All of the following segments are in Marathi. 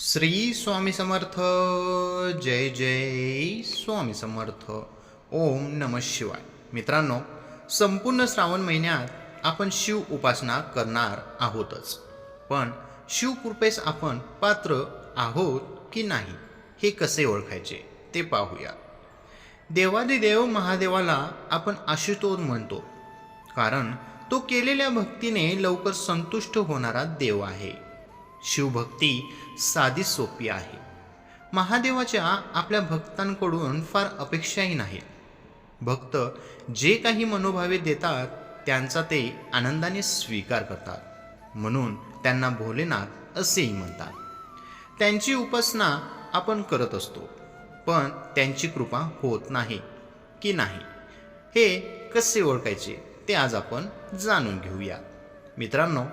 श्री स्वामी समर्थ जय जय स्वामी समर्थ ओम नम शिवाय. मित्रांनो संपूर्ण श्रावण महिन्यात आपण शिव उपासना करणार आहोतच. पण शिवकृपेस आपण पात्र आहोत की नाही हे कसे ओळखायचे ते पाहूया. देवादिदेव महादेवाला आपण आशुतोष म्हणतो कारण तो केलेल्या भक्तीने लवकर संतुष्ट होणारा देव आहे. शिवभक्ती साधी सोपी आहे. महादेवाच्या आपल्या भक्तांकडून फार अपेक्षाही नाहीत भक्त जे काही मनोभावे देतात त्यांचा ते आनंदाने स्वीकार करतात. म्हणून त्यांना भोलेनाथ असेही म्हणतात. त्यांची उपासना आपण करत असतो पण त्यांची कृपा होत नाही की नाही? हे कसे ओळखायचे ते आज आपण जाणून घेऊया. मित्रांनो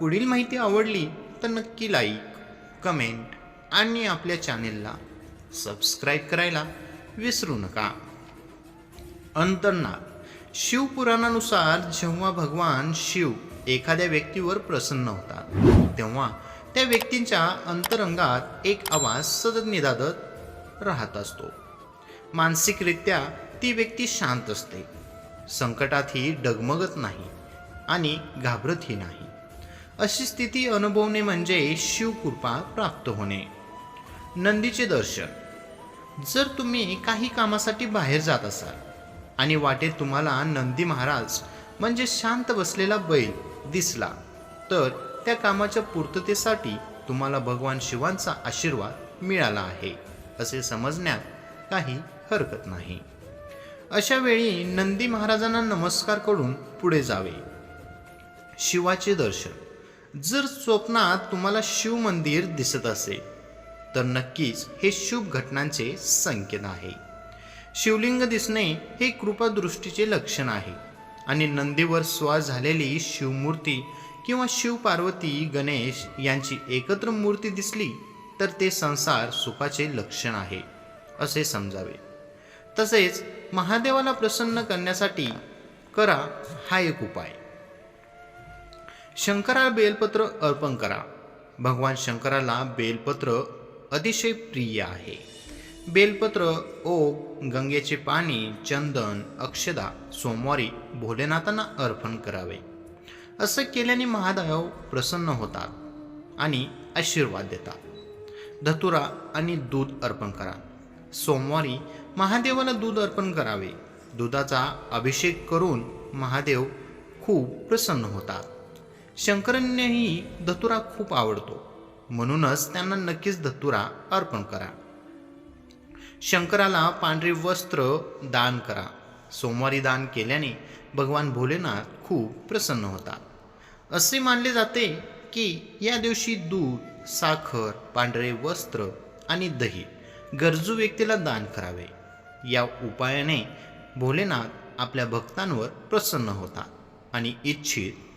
पुढील माहिती आवडली तर नक्की लाईक कमेंट आणि आपल्या चॅनेलला सबस्क्राईब करायला विसरू नका. अंतर्नाद. शिवपुराणानुसार जेव्हा भगवान शिव एखाद्या व्यक्तीवर प्रसन्न होतात तेव्हा त्या व्यक्तींच्या अंतरंगात एक आवाज सतत निदादत राहत असतो. मानसिकरित्या ती व्यक्ती शांत असते. संकटातही डगमगत नाही आणि घाबरतही नाही. अशी स्थिती अनुभवणे म्हणजे शिवकृपा प्राप्त होणे. नंदीचे दर्शन. जर तुम्ही काही कामासाठी बाहेर जात असाल आणि वाटेत तुम्हाला नंदी महाराज म्हणजे शांत बसलेला बैल दिसला तर त्या कामाच्या पूर्ततेसाठी तुम्हाला भगवान शिवांचा आशीर्वाद मिळाला आहे असे समजण्यात काही हरकत नाही. अशा वेळी नंदी महाराजांना नमस्कार करून पुढे जावे. शिवाचे दर्शन. जर स्वप्नात तुम्हाला शिव मंदिर दिसत असेल तर नक्कीच हे शुभ घटनांचे संकेत आहे. शिवलिंग दिसणे हे कृपादृष्टीचे लक्षण आहे आणि नंदीवर स्वार झालेली शिवमूर्ती किंवा शिव पार्वती गणेश यांची एकत्र मूर्ती दिसली तर ते संसार सुखाचे लक्षण आहे असे समजावे. तसेच महादेवाला प्रसन्न करण्यासाठी करा हा एक उपाय. शंकराला बेलपत्र अर्पण करा. भगवान शंकराला बेलपत्र अतिशय प्रिय आहे. बेलपत्र ओक गंगेचे पाणी चंदन अक्षदा सोमवारी भोलेनाथांना अर्पण करावे. असं केल्याने महादेव प्रसन्न होतात आणि आशीर्वाद देतात. धतुरा आणि दूध अर्पण करा. सोमवारी महादेवाला दूध अर्पण करावे. दुधाचा अभिषेक करून महादेव खूप प्रसन्न होतात. शंकरांनाही धतुरा खूप आवडतो. म्हणूनच त्यांना नक्कीच धतुरा अर्पण करा. शंकराला पांढरे वस्त्र दान करा. सोमवारी दान केल्याने भगवान भोलेनाथ खूप प्रसन्न होतात. असे मानले जाते की या दिवशी दूध साखर पांढरे वस्त्र आणि दही गरजू व्यक्तीला दान करावे. या उपायाने भोलेनाथ आपल्या भक्तांवर प्रसन्न होतात आणि इच्छित